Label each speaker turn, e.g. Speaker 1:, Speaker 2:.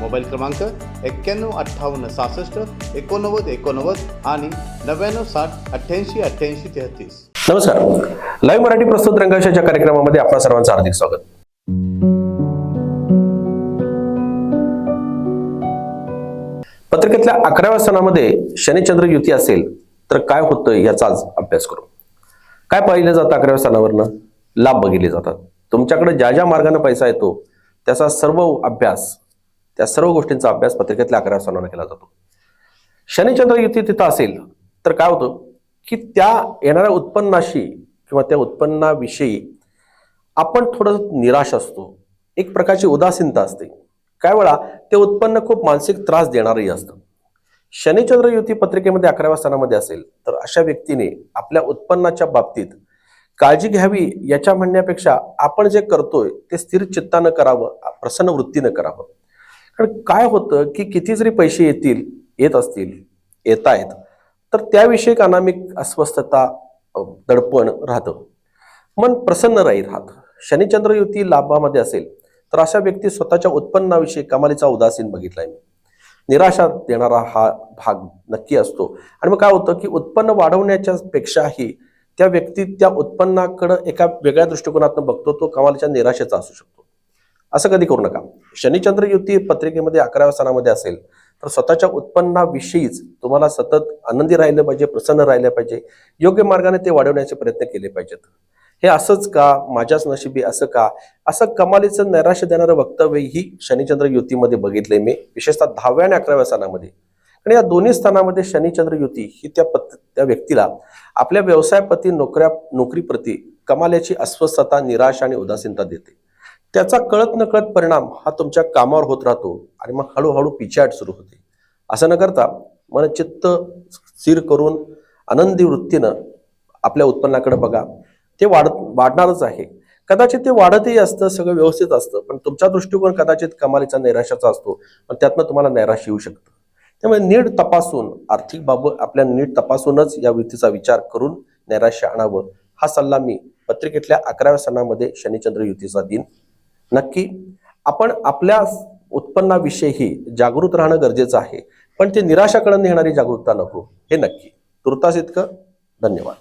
Speaker 1: Mobile क्रमांक एक्क्याण्णव अठ्ठावन्न सहासष्ट एकोणनव्वद एकोणनव्वद आणि नव्याण्णव साठ अठ्ठ्याऐंशी अठ्ठ्याऐंशी तेहतीस.
Speaker 2: नमस्कार. लाईव्ह मराठी प्रस्तुत रंगाशाच्या कार्यक्रमामध्ये आपल्या सर्वांचं हार्दिक स्वागत. पत्रिकेतल्या अकराव्या सणामध्ये शनिचंद्र युती असेल तर काय होतं याचा आज अभ्यास करू. काय पाहिलं जातं अकराव्या सणावरनं? लाभ बघितले जातात. तुमच्याकडे ज्या ज्या मार्गाने पैसा येतो त्याचा सर्व अभ्यास त्या सर्व गोष्टींचा अभ्यास पत्रिकेतल्या अकराव्या सणानं केला जातो. शनिचंद्र युती तिथं असेल तर काय होतं की त्या येणाऱ्या उत्पन्नाशी किंवा त्या उत्पन्नाविषयी आपण थोडं निराश असतो. एक प्रकारची उदासीनता असते. काय वेळा ते उत्पन्न खूप मानसिक त्रास देणारही असतं. शनिचंद्र युती पत्रिकेमध्ये अकराव्या स्थानामध्ये असेल तर अशा व्यक्तीने आपल्या उत्पन्नाच्या बाबतीत काळजी घ्यावी याच्या म्हणण्यापेक्षा आपण जे करतोय ते स्थिर चित्तानं करावं प्रसन्न वृत्तीनं करावं. कारण काय होतं की किती जरी पैसे येतील येत असतील येत आहेत तर त्याविषयी अनामिक अस्वस्थता दडपण राहतं. मन प्रसन्न राहील राहत. शनिचंद्र युती लाभामध्ये असेल तर अशा व्यक्ती स्वतःच्या उत्पन्नाविषयी कमालीचा उदासीन बघितलाय मी. निराशा देणारा हा भाग नक्की असतो. आणि मग काय होतं की उत्पन्न वाढवण्याच्या पेक्षाही त्या व्यक्ती त्या उत्पन्नाकडं एका वेगळ्या दृष्टिकोनातून बघतो तो कमालीच्या निराशेचा असू शकतो. असं कधी करू नका. शनिचंद्र युती पत्रिकेमध्ये अकराव्या स्थानामध्ये असेल तर स्वतःच्या उत्पन्नाविषयीच तुम्हाला सतत आनंदी राहिलं पाहिजे प्रसन्न राहिलं पाहिजे. योग्य मार्गाने ते वाढवण्याचे प्रयत्न केले पाहिजेत. हे असंच का? माझ्याच नशिबी असं का? असं कमालीचं नैराश्य देणारं वक्तव्य ही शनिचंद्र युतीमध्ये बघितले मी विशेषतः दहाव्या आणि अकराव्या स्थानामध्ये. आणि या दोन्ही स्थानामध्ये शनिचंद्र युती ही त्या पत त्या व्यक्तीला आपल्या व्यवसायाप्रती नोकऱ्या नोकरीप्रती कमाल्याची अस्वस्थता निराशा आणि उदासीनता देते. त्याचा कळत नकळत परिणाम हा तुमच्या कामावर होत राहतो आणि मग हळूहळू पिछाट सुरू होते. असं न करता मन चित्त स्थिर करून आनंदी वृत्तीनं आपल्या उत्पन्नाकडे बघा. ते वाढत वाढणारच आहे. कदाचित ते वाढतही असतं सगळं व्यवस्थित असतं पण तुमचा दृष्टिकोन कदाचित कमालीचा नैराश्याचा असतो पण त्यातनं तुम्हाला नैराश्य येऊ शकतं. त्यामुळे नीट तपासून आर्थिक बाबत आपल्या नीट तपासूनच या वृत्तीचा विचार करून नैराश्य आणावं. हा सल्ला मी पत्रिकेतल्या अकराव्या सणामध्ये शनिचंद्र युतीचा दिन नक्की. आपण आपल्या उत्पन्नाविषयी जागृत राहणं गरजेचं आहे. पण ते निराशाकडे नेणारी जागरूकता नको. हे नक्की. तुर्तास इतकं. धन्यवाद.